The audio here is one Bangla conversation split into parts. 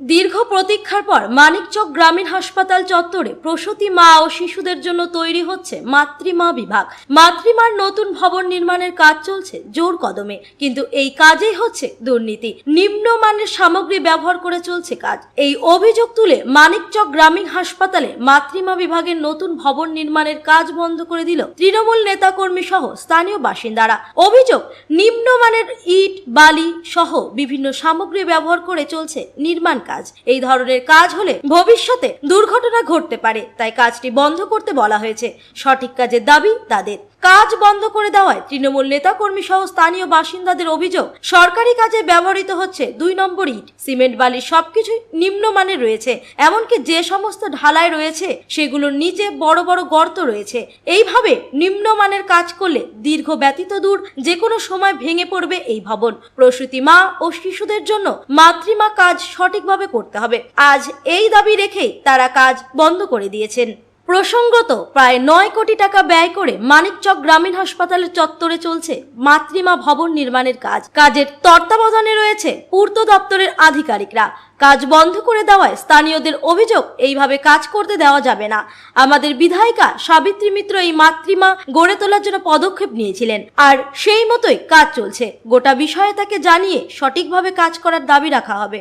দীর্ঘ প্রতীক্ষার পর মানিকচক গ্রামীণ হাসপাতাল চত্বরে প্রসূতি মা ও শিশুদের জন্য তৈরি হচ্ছে মাতৃমা বিভাগ। মাতৃমার নতুন ভবন নির্মাণের কাজ চলছে জোর কদমে, কিন্তু এই কাজেই হচ্ছে দুর্নীতি। নিম্নমানের সামগ্রী ব্যবহার করে চলছে কাজ। এই অভিযোগ তুলে মানিকচক গ্রামীণ হাসপাতালে মাতৃমা বিভাগের নতুন ভবন নির্মাণের কাজ বন্ধ করে দিল তৃণমূল নেতাকর্মী সহ স্থানীয় বাসিন্দারা। অভিযোগ, নিম্নমানের ইট, বালি সহ বিভিন্ন সামগ্রী ব্যবহার করে চলছে নির্মাণ কাজ। এই ধরনের কাজ হলে ভবিষ্যতে দুর্ঘটনা ঘটতে পারে, তাই কাজটি বন্ধ করতে বলা হয়েছে। সঠিক কাজের দাবি তাদের। কাজ বন্ধ করে দেওয়ায় তৃণমূল নেতাকর্মী সহ স্থানীয় বাসিন্দাদের অভিযোগ, সরকারি কাজে ব্যবহৃত হচ্ছে দুই নম্বর ইট। সিমেন্ট, বালি সবকিছুই নিম্নমানের রয়েছে। এমনকি যে সমস্ত ঢালাই রয়েছে, সেগুলোর নিচে বড় বড় গর্ত রয়েছে। এইভাবে নিম্নমানের কাজ করলে দীর্ঘ ব্যতীত দূর যে কোনো সময় ভেঙে পড়বে এই ভবন। প্রসূতি মা ও শিশুদের জন্য মাতৃমা কাজ সঠিকভাবে করতে হবে। আজ এই দাবি রেখেই তারা কাজ বন্ধ করে দিয়েছেন। প্রসঙ্গত প্রায় নয় কোটি টাকা ব্যয় করে মানিকচক গ্রামীণ হাসপাতালের চত্বরে চলছে মাতৃমা ভবন নির্মাণের কাজ। কাজের তত্ত্বাবধানে রয়েছে পূর্ত দপ্তরের আধিকারিকরা। কাজ বন্ধ করে দেওয়ায় স্থানীয়দের অভিযোগ, এইভাবে কাজ করতে দেওয়া যাবে না। আমাদের বিধায়িকা সাবিত্রী মিত্র এই মাতৃমা গড়ে তোলার জন্য পদক্ষেপ নিয়েছিলেন। আর সেই মতোই কাজ চলছে। গোটা বিষয়ে তাকে জানিয়ে সঠিকভাবে কাজ করার দাবি রাখা হবে।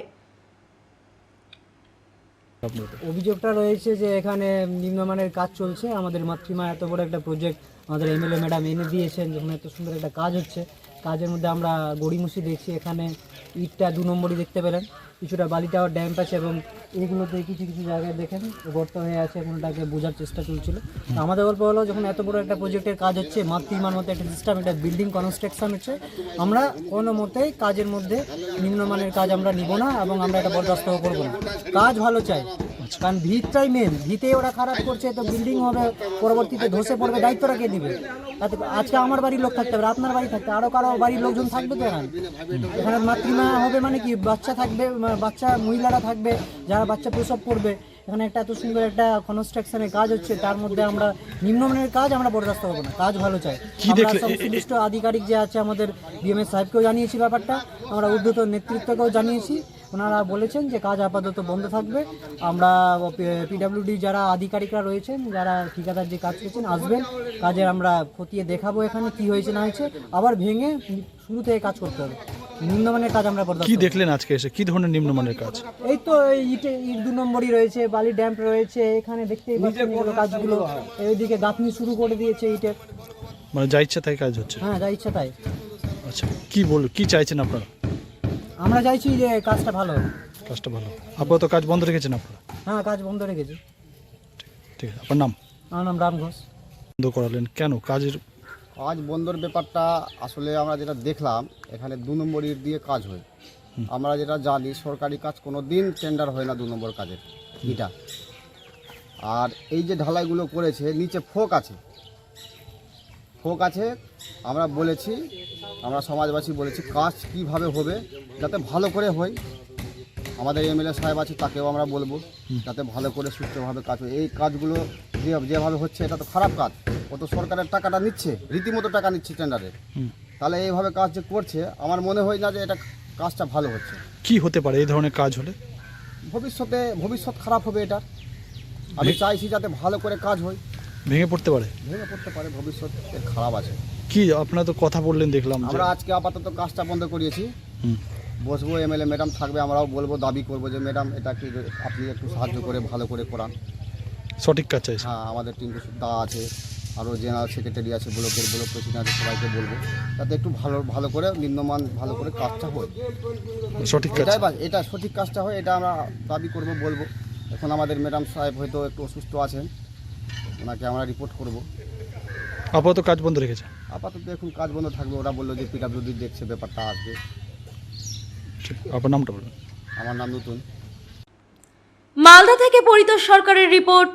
অভিযোগটা রয়েছে যে এখানে নিম্নমানের কাজ চলছে। আমাদের মাতৃমা এত বড় একটা প্রজেক্ট আমাদের এমএলএ ম্যাডাম এনে দিয়েছেন, যেখানে এত সুন্দর একটা কাজ হচ্ছে। কাজের মধ্যে আমরা গড়িমসি দেখছি, এখানে ইটটা দু নম্বরই দেখতে পেলেন। কিছুটা বালিটাও ড্যাম্প আছে এবং এগুলোতে কিছু কিছু জায়গায় দেখেন, গর্ত হয়ে আছে ওটাকে বোঝার চেষ্টা চলছিল। আমাদের গল্প হলো, যখন এত বড় একটা প্রজেক্টের কাজ হচ্ছে মাতৃমার মতো একটা সিস্টেম একটা বিল্ডিং কনস্ট্রাকশন হচ্ছে, আমরা কোনো মতেই কাজের মধ্যে নিম্নমানের কাজ আমরা নিব না এবং আমরা এটা বরদাস্ত করব না। কাজ ভালো চাই। কারণ ভিতটাই মেন ভিতে ওরা খারাপ করছে তো বিল্ডিং হবে পরবর্তীতে ধসে পড়বে দায়িত্বটা কে দিবে? তাতে আজকে আমার বাড়ির লোক থাকতে পারে আপনার বাড়ি থাকতে আরও কারও বাড়ির লোকজন থাকবে তো এখানে? এখানে মাতৃমা হবে মানে কি বাচ্চা থাকবে বাচ্চা মহিলারা থাকবে যারা বাচ্চা প্রসব করবে। এখানে একটা এত সুন্দর একটা কনস্ট্রাকশনের কাজ হচ্ছে তার মধ্যে আমরা নিম্নমানের কাজ আমরা বরদাস্ত করব না কাজ ভালো চাই। আমরা সংশ্লিষ্ট আধিকারিক যে আছে আমাদের বিএমএস সাহেবকেও জানিয়েছি ব্যাপারটা আমরা ঊর্ধ্বতন নেতৃত্বকেও জানিয়েছি। ওনারা বলেছেন যে কাজ আপাতত বন্ধ থাকবে। আমরা পিডাব্লিউডি যারা আধিকারিকরা রয়েছেন যারা ঠিকাদার যে কাজ করছেন আসবেন। কাজের আমরা খতিয়ে দেখাবো এখানে কি হয়েছে না হয়েছে। আবার ভেঙে শুরু থেকে কাজ করতে হবে। নিম্নমানের কাজ আমরা কি দেখলেন আজকে এসে? কি ধরনের নিম্নমানের কাজ? এই তো এই ইটে ইট দু নম্বরই রয়েছে বালি ড্যাম্প রয়েছে এখানে দেখতে কাজগুলো। এইদিকে গাঁথনি শুরু করে দিয়েছে ইটের। মানে যা ইচ্ছা তাই কাজ হচ্ছে? হ্যাঁ যা ইচ্ছা তাই। আচ্ছা কি বল কি চাইছেন আপনারা? আমরা চাইছি যে কাজটা ভালো হোক। কাজটা ভালো আপাতত কাজ বন্ধ রেখেছেন আপনারা? হ্যাঁ কাজ বন্ধ রেখেছি। ঠিক আছে। আপনার নাম? আমার নাম রাম ঘোষ। বন্ধ করালেন কেন? কাজের কাজ বন্ধর ব্যাপারটা আসলে আমরা যেটা দেখলাম এখানে দু নম্বর ইট দিয়ে কাজ হয়। আমরা যেটা জানি সরকারি কাজ কোনো দিন টেন্ডার হয় না দু নম্বর কাজের এটা আর এই যে ঢালাইগুলো করেছে নিচে ফোক আছে। ফোক আছে আমরা বলেছি আমরা সমাজবাসী বলেছি কাজ কীভাবে হবে যাতে ভালো করে হয়। আমাদের এমএলএ সাহেব আছে তাকেও আমরা বলব যাতে ভালো করে সুস্থভাবে কাজ হয়। এই কাজগুলো যে যেভাবে হচ্ছে এটা তো খারাপ কাজ। ও তো সরকারের টাকাটা নিচ্ছে রীতিমতো টাকা নিচ্ছে টেন্ডারে তাহলে এইভাবে কাজ যে করছে আমার মনে হয় না যে এটা কাজটা ভালো হচ্ছে। কি হতে পারে এই ধরনের কাজ হলে? ভবিষ্যতে ভবিষ্যৎ খারাপ হবে এটার আমি চাইছি যাতে ভালো করে কাজ হয়। ভেঙে পড়তে পারে? ভেঙে পড়তে পারে ভবিষ্যৎ খারাপ আছে। কি আপনারা তো কথা বললেন দেখলাম আমরা আজকে আপাতত কাজটা বন্ধ করিয়েছি। বসবো এমএলএ ম্যাডাম থাকবে আমরাও বলব দাবি করব যে ম্যাডাম এটা কি আপনি একটু সাহায্য করে ভালো করে করান। সঠিক কাজ চাইছেন? হ্যাঁ আমাদের টিঙ্কু দা আছে আরও জেনারেল সেক্রেটারি আছে ব্লকের ব্লক প্রেসিডেন্ট আছে সবাইকে বলব যাতে একটু ভালো ভালো করে নিম্নমান ভালো করে কাজটা হয়। সঠিক এটাই এটা সঠিক কাজটা হয় এটা আমরা দাবি করব বলব। এখন আমাদের ম্যাডাম সাহেব হয়তো একটু অসুস্থ আছেন ওনাকে আমরা রিপোর্ট করব। আপাতত কাজ বন্ধ রেখেছে? আপাতত এখন কাজ বন্ধ থাকবে ওরা বলল যে পিডাব্লিউডি দেখছে ব্যাপারটা আসবে। ঠিক আপনার নামটা বলুন। আমার নাম নতুন। মালদা থেকে পরিতোষ সরকারের রিপোর্ট